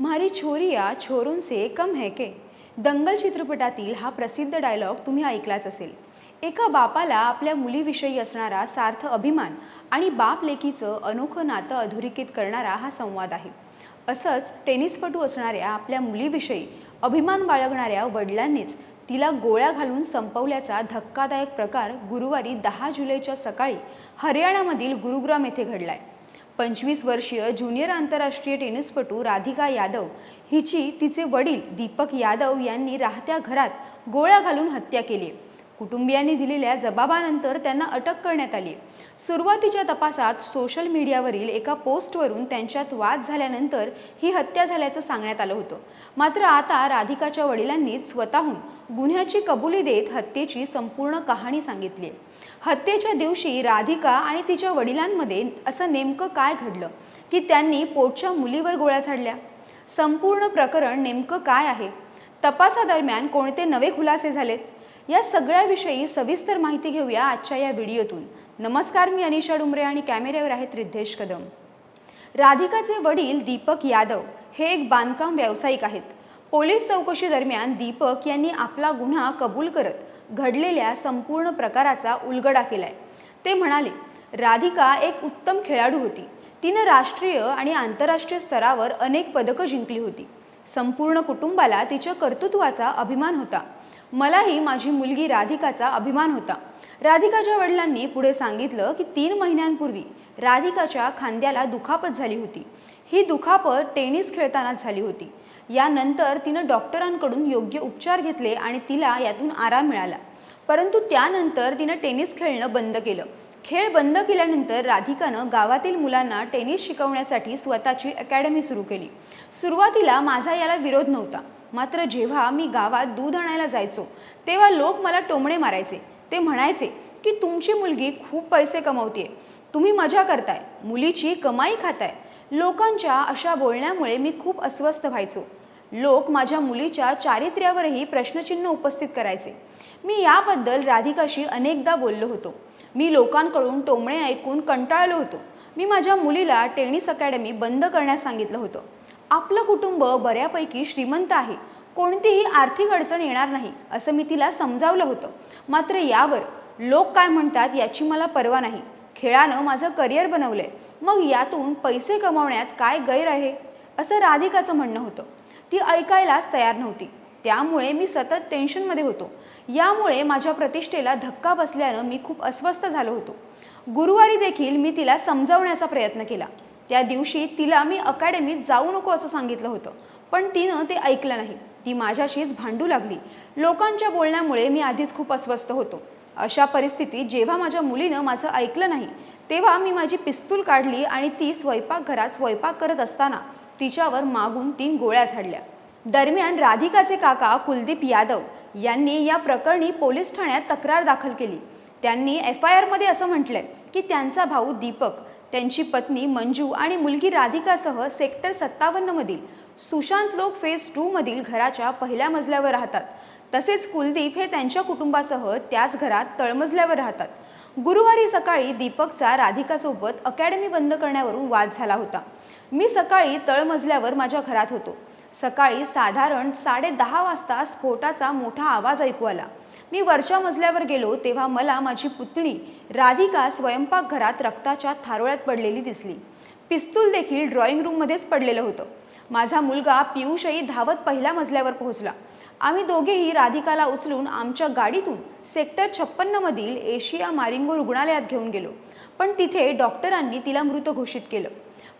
म्हारी छोरिया छोरूंचे कम है के. दंगल चित्रपटातील हा प्रसिद्ध डायलॉग तुम्ही ऐकलाच असेल. एका बापाला आपल्या मुलीविषयी असणारा सार्थ अभिमान आणि बाप लेकीचं अनोखं नातं अधोरेखित करणारा हा संवाद आहे. असंच टेनिसपटू असणाऱ्या आपल्या मुलीविषयी अभिमान बाळगणाऱ्या वडिलांनीच तिला गोळ्या घालून संपवल्याचा धक्कादायक प्रकार गुरुवारी दहा जुलैच्या सकाळी हरियाणामधील गुरुग्राम येथे घडलाय. पंचवीस वर्षीय ज्युनियर आंतरराष्ट्रीय टेनिसपटू राधिका यादव हिची तिचे वडील दीपक यादव यांनी राहत्या घरात गोळ्या घालून हत्या केली आहे. कुटुंबियांनी दिलेल्या जबाबानंतर त्यांना अटक करण्यात आली. सुरुवातीच्या तपासात सोशल मीडियावरील एका पोस्टवरून त्यांच्यात वाद झाल्यानंतर ही हत्या झाल्याचं सांगण्यात आलं होतं. मात्र आता राधिकाच्या वडिलांनीच स्वतःहून गुन्ह्याची कबुली देत हत्येची संपूर्ण कहाणी सांगितली. आहे हत्येच्या दिवशी राधिका आणि तिच्या वडिलांमध्ये असं नेमकं काय घडलं? की त्यांनी पोटच्या मुलीवर गोळ्या झाडल्या? संपूर्ण प्रकरण नेमकं काय आहे? तपासादरम्यान कोणते नवे खुलासे झालेत? या सगळ्याविषयी सविस्तर माहिती घेऊया आजच्या या व्हिडिओतून. नमस्कार मी अनिशा डुमरे आणि कॅमेऱ्यावर आहेत रिद्धेश कदम. राधिकाचे वडील दीपक यादव हे एक बांधकाम व्यावसायिक आहेत. पोलीस चौकशी दरम्यान दीपक यांनी आपला गुन्हा कबूल करत घडलेल्या संपूर्ण प्रकाराचा उलगडा केलाय. ते म्हणाले राधिका एक उत्तम खेळाडू होती. तिनं राष्ट्रीय आणि आंतरराष्ट्रीय स्तरावर अनेक पदकं जिंकली होती. संपूर्ण कुटुंबाला तिच्या कर्तृत्वाचा अभिमान होता. मलाही माझी मुलगी राधिकाचा अभिमान होता. राधिकाच्या वडिलांनी पुढे सांगितलं की तीन महिन्यांपूर्वी राधिकाच्या खांद्याला दुखापत झाली होती. ही दुखापत टेनिस खेळतानाच झाली होती. यानंतर तिनं डॉक्टरांकडून योग्य उपचार घेतले आणि तिला यातून आराम मिळाला. परंतु त्यानंतर तिनं टेनिस खेळणं बंद केलं. खेळ बंद केल्यानंतर राधिकानं गावातील मुलांना टेनिस शिकवण्यासाठी स्वतःची अकॅडमी सुरू केली. सुरुवातीला माझा याला विरोध नव्हता. मात्र जेव्हा मी गावात दूध आणायला जायचो तेव्हा लोक मला टोमणे मारायचे. ते म्हणायचे की तुमची मुलगी खूप पैसे कमवते तुम्ही मजा करताय. मुलीची कमाई खाताय. लोकांच्या अशा बोलण्यामुळे मी खूप अस्वस्थ व्हायचो. लोक माझ्या मुलीच्या चारित्र्यावरही प्रश्नचिन्ह उपस्थित करायचे. मी याबद्दल राधिकाशी अनेकदा बोललो होतो. मी लोकांकडून टोमणे ऐकून कंटाळलो होतो. मी माझ्या मुलीला टेनिस अकॅडमी बंद करण्यास सांगितलं होतं. आपलं कुटुंब बऱ्यापैकी श्रीमंत आहे. कोणतीही आर्थिक अडचण येणार नाही असं मी तिला समजावलं होतं. मात्र यावर लोक काय म्हणतात याची मला पर्वा नाही. खेळानं माझं करिअर बनवलंय. मग यातून पैसे कमावण्यात काय गैर आहे? असं राधिकाचं म्हणणं होतं. ती ऐकायलाच तयार नव्हती. त्यामुळे मी सतत टेन्शनमध्ये होतो. यामुळे माझ्या प्रतिष्ठेला धक्का बसल्यानं मी खूप अस्वस्थ झालो होतो. गुरुवारी देखील मी तिला समजावण्याचा प्रयत्न केला. त्या दिवशी तिला मी अकॅडमीत जाऊ नको असं सांगितलं होतं. पण तिनं ते ऐकलं नाही. ती माझ्याशीच भांडू लागली. लोकांच्या बोलण्यामुळे मी आधीच खूप अस्वस्थ होतो. अशा परिस्थितीत जेव्हा माझ्या मुलीनं माझं ऐकलं नाही तेव्हा मी माझी पिस्तूल काढली आणि ती स्वयंपाकघरात स्वयंपाक करत असताना तिच्यावर मागून तीन गोळ्या झाडल्या. दरम्यान राधिकाचे काका कुलदीप यादव यांनी या प्रकरणी पोलीस ठाण्यात तक्रार दाखल केली. त्यांनी एफ आय आरमध्ये असं म्हटलंय की त्यांचा भाऊ दीपक त्यांची पत्नी मंजू आणि मुलगी राधिकासह सेक्टर सत्तावन्नमधील सुशांत लोक फेज टूमधील घराच्या पहिल्या मजल्यावर राहतात. तसेच कुलदीप हे त्यांच्या कुटुंबासह त्याच घरात तळमजल्यावर राहतात. गुरुवारी सकाळी दीपकचा राधिकासोबत अकॅडमी बंद करण्यावरून वाद झाला होता. मी सकाळी तळमजल्यावर माझ्या घरात होतो. सकाळी साधारण साडेदहा वाजता स्फोटाचा मोठा आवाज ऐकू आला. मी वरच्या मजल्यावर गेलो तेव्हा मला माझी पुतणी राधिका स्वयंपाकघरात रक्ताच्या थारोळ्यात पडलेली दिसली. पिस्तूल देखील ड्रॉइंग रूममध्येच पडलेलं होतं. माझा मुलगा पियुषही धावत पहिल्या मजल्यावर पोहोचला. आम्ही दोघेही राधिकाला उचलून आमच्या गाडीतून सेक्टर छप्पन्नमधील एशिया मारिंगो रुग्णालयात घेऊन गेलो. पण तिथे डॉक्टरांनी तिला मृत घोषित केलं.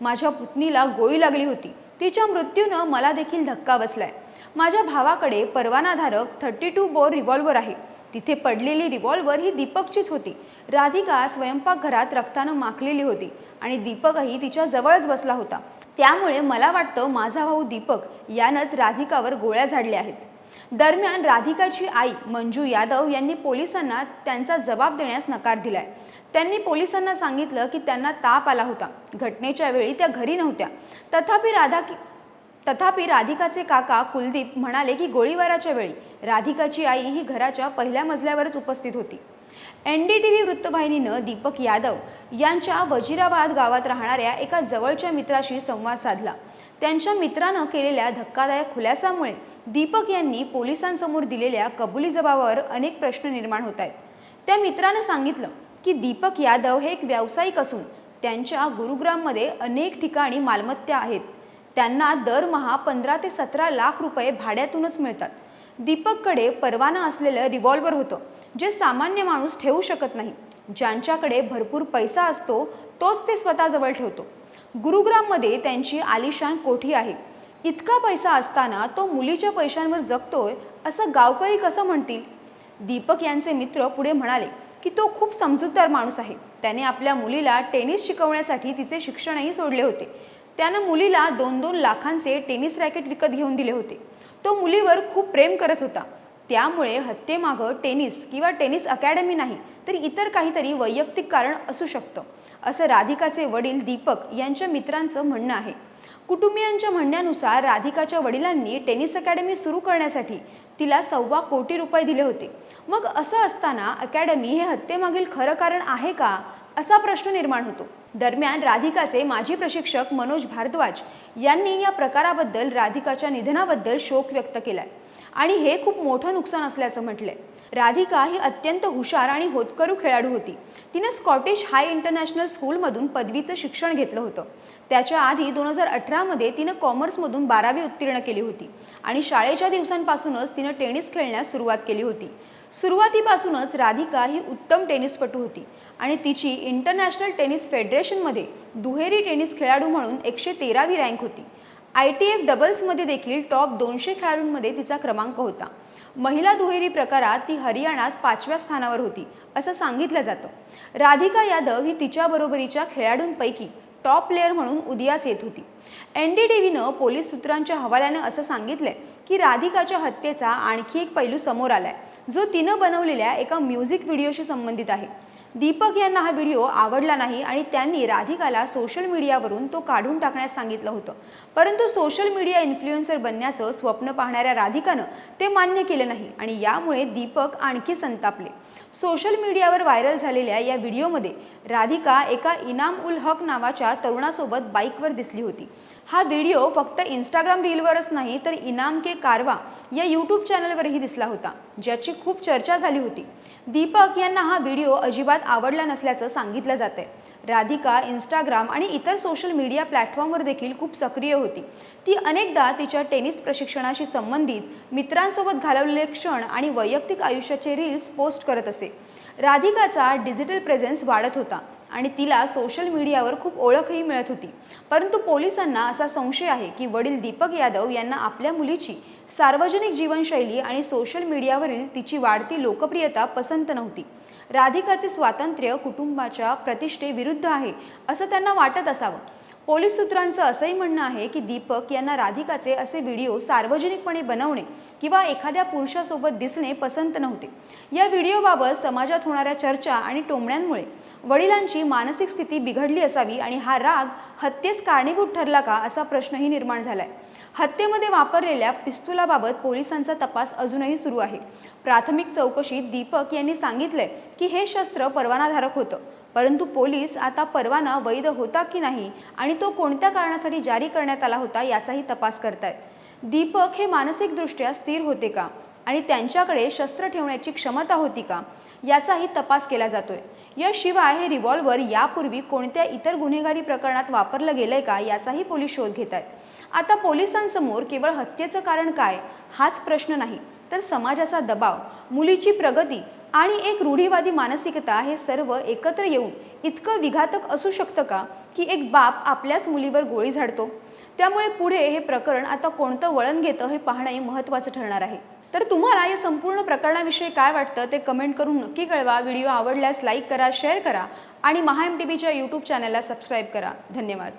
माझ्या पुतणीला गोळी लागली होती. तिच्या मृत्यूनं मला देखील धक्का बसलाय. माझ्या भावाकडे परवानाधारक थर्टी टू बोर रिव्हॉल्वर आहे. तिथे पडलेली रिव्हॉल्वर ही दीपकचीच होती. राधिका स्वयंपाकघरात रक्तानं माखलेली होती आणि दीपकही तिच्या जवळच बसला होता. त्यामुळे मला वाटतं माझा भाऊ दीपक यानंच राधिकावर गोळ्या झाडल्या आहेत. दरम्यान राधिकाची आई मंजू यादव यांनी पोलिसांना त्यांचा जबाब देण्यास नकार दिलाय. त्यांनी पोलिसांना सांगितलं की त्यांना ताप आला होता. घटनेच्या वेळी त्या घरी नव्हत्या. तथापि राधा तथापि राधिकाचे काका कुलदीप म्हणाले की गोळीबाराच्या वेळी राधिकाची आई ही घराच्या पहिल्या मजल्यावरच उपस्थित होती. एन डी टी व्ही वृत्तवाहिनीनं दीपक यादव यांच्या वजिराबाद गावात राहणाऱ्या एका जवळच्या मित्राशी संवाद साधला. त्यांच्या मित्रानं केलेल्या धक्कादायक खुलासामुळे दीपक यांनी पोलिसांसमोर दिलेल्या कबुली जबाबावर अनेक प्रश्न निर्माण होत आहेत. त्या मित्रानं सांगितलं की दीपक यादव हे एक व्यावसायिक असून त्यांच्या गुरुग्राममध्ये अनेक ठिकाणी मालमत्ता आहेत. त्यांना दरमहा पंधरा ते सतरा लाख रुपये भाड्यातूनच मिळतात. दीपककडे परवाना असलेलं रिव्हॉल्वर होतं जे सामान्य माणूस ठेवू शकत नाही. ज्यांच्याकडे भरपूर पैसा असतो तोच ते स्वतःजवळ ठेवतो. गुरुग्राममध्ये त्यांची आलिशान कोठी आहे. इतका पैसा असताना तो मुलीच्या पैशांवर जगतोय असं गावकरी कसं म्हणतील? दीपक यांचे मित्र पुढे म्हणाले की तो खूप समजूतदार माणूस आहे. त्याने आपल्या मुलीला टेनिस शिकवण्यासाठी तिचे शिक्षणही सोडले होते. त्यानं मुलीला दोन दोन लाखांचे टेनिस रॅकेट विकत घेऊन दिले होते. तो मुलीवर खूप प्रेम करत होता. त्यामुळे हत्येमागं टेनिस किंवा टेनिस अकॅडमी नाही तर इतर काहीतरी वैयक्तिक कारण असू शकतं असं राधिकाचे वडील दीपक यांच्या मित्रांचं म्हणणं आहे. कुटुंबियांच्या म्हणण्यानुसार राधिकाच्या वडिलांनी टेनिस अकॅडमी सुरू करण्यासाठी तिला सव्वा कोटी रुपये दिले होते. मग असं असताना अकॅडमी हे हत्येमागील खरं कारण आहे का असा प्रश्न निर्माण होतो. दरम्यान राधिकाचे माजी प्रशिक्षक मनोज भारद्वाज यांनी या प्रकाराबद्दल राधिकाच्या निधनाबद्दल शोक व्यक्त केलाय. आणि हे खूप मोठं नुकसान असल्याचं म्हटलंय. राधिका ही अत्यंत हुशार आणि होतकरू खेळाडू होती. तिनं स्कॉटिश हाय इंटरनॅशनल स्कूलमधून पदवीचं शिक्षण घेतलं होतं. त्याच्या आधी दोन हजार अठरामध्ये तिनं कॉमर्समधून बारावी उत्तीर्ण केली होती आणि शाळेच्या दिवसांपासूनच तिनं टेनिस खेळण्यास सुरुवात केली होती. सुरुवातीपासूनच राधिका ही उत्तम टेनिसपटू होती आणि तिची इंटरनॅशनल टेनिस फेडरेशनमध्ये दुहेरी टेनिस खेळाडू म्हणून एकशे तेरावी रँक होती. आय टी एफ डबल्समध्ये देखील टॉप दोनशे खेळाडूंमध्ये तिचा क्रमांक होता. महिला दुहेरी प्रकारात ती हरियाणात पाचव्या स्थानावर होती असं सांगितलं जातं. राधिका यादव ही तिच्या बरोबरीच्या खेळाडूंपैकी टॉप प्लेअर म्हणून उदयास येत होती. एन डी टी व्हीनं पोलीस सूत्रांच्या हवाल्यानं असं सांगितलंय की राधिकाच्या हत्येचा आणखी एक पैलू समोर आलाय जो तिनं बनवलेल्या एका म्युझिक व्हिडिओशी संबंधित आहे. दीपक यांना हा व्हिडिओ आवडला नाही आणि त्यांनी राधिकाला सोशल मीडियावरून तो काढून टाकण्यास सांगितलं होतं. परंतु सोशल मीडिया इन्फ्लुएन्सर बनण्याचं स्वप्न पाहणाऱ्या राधिकानं ते मान्य केलं नाही आणि यामुळे दीपक आणखी संतापले. सोशल मीडियावर व्हायरल झालेल्या या व्हिडिओमध्ये राधिका एका इनाम उल हक नावाच्या तरुणासोबत बाईकवर दिसली होती. हा व्हिडिओ फक्त इंस्टाग्राम रीलवरच नाही तर इनाम के कारवा या यूट्यूब चॅनलवरही दिसला होता ज्याची खूप चर्चा झाली होती. दीपक यांना हा व्हिडिओ अजिबात आवडला नसल्याचं सांगितलं जातंय. राधिका इंस्टाग्राम आणि इतर सोशल मीडिया प्लॅटफॉर्मवर देखील खूप सक्रिय होती. ती अनेकदा तिच्या टेनिस प्रशिक्षणाशी संबंधित मित्रांसोबत घालवलेले क्षण आणि वैयक्तिक आयुष्याचे रील्स पोस्ट करत असे. राधिकाचा डिजिटल प्रेझेन्स वाढत होता. आणि तिला सोशल मीडियावर खूप ओळखही मिळत होती. परंतु पोलिसांना असा संशय आहे की वडील दीपक यादव यांना आपल्या मुलीची सार्वजनिक जीवनशैली आणि सोशल मीडियावरील तिची वाढती लोकप्रियता पसंत नव्हती. राधिकाचे स्वातंत्र्य कुटुंबाच्या प्रतिष्ठेविरुद्ध आहे असं त्यांना वाटत असावं. पोलीस सूत्रांचं असंही म्हणणं आहे की दीपक यांना राधिकाचे असे व्हिडिओ सार्वजनिकपणे बनवणे किंवा एखाद्या पुरुषासोबत दिसणे पसंत नव्हते. या व्हिडिओबाबत समाजात होणाऱ्या चर्चा आणि टोमण्यांमुळे वडिलांची मानसिक स्थिती बिघडली असावी आणि हा राग हत्येस कारणीभूत ठरला का असा प्रश्नही निर्माण झालाय. हत्येमध्ये वापरलेल्या पिस्तुलाबाबत पोलिसांचा तपास अजूनही सुरू आहे. प्राथमिक चौकशीत दीपक यांनी सांगितलंय की हे शस्त्र परवानाधारक होतं. परंतु पोलीस आता परवाना वैध होता की नाही आणि तो कोणत्या कारणासाठी जारी करण्यात आला होता याचाही तपास करतायत. दीपक हे मानसिकदृष्ट्या स्थिर होते का? आणि त्यांच्याकडे शस्त्र ठेवण्याची क्षमता होती का? याचाही तपास केला जातोय. याशिवाय हे रिव्हॉल्वर यापूर्वी कोणत्या इतर गुन्हेगारी प्रकरणात वापरलं गेलंय का याचाही पोलीस शोध घेत आहेत आता पोलिसांसमोर केवळ हत्येचं कारण काय? हाच प्रश्न नाही. तर समाजाचा दबाव मुलीची प्रगती आणि एक रूढीवादी मानसिकता हे सर्व एकत्र येऊन इतकं विघातक असू शकतं का? की एक बाप आपल्याच मुलीवर गोळी झाडतो. त्यामुळे पुढे हे प्रकरण आता कोणतं वळण घेतं हे पाहणे महत्त्वाचं ठरणार आहे. तर तुम्हाला या संपूर्ण प्रकरणाविषयी काय वाटतं ते कमेंट करून नक्की कळवा. व्हिडिओ आवडल्यास लाईक करा शेअर करा आणि महा एम टी व्हीच्या यूट्यूब चॅनलला सबस्क्राईब करा. धन्यवाद.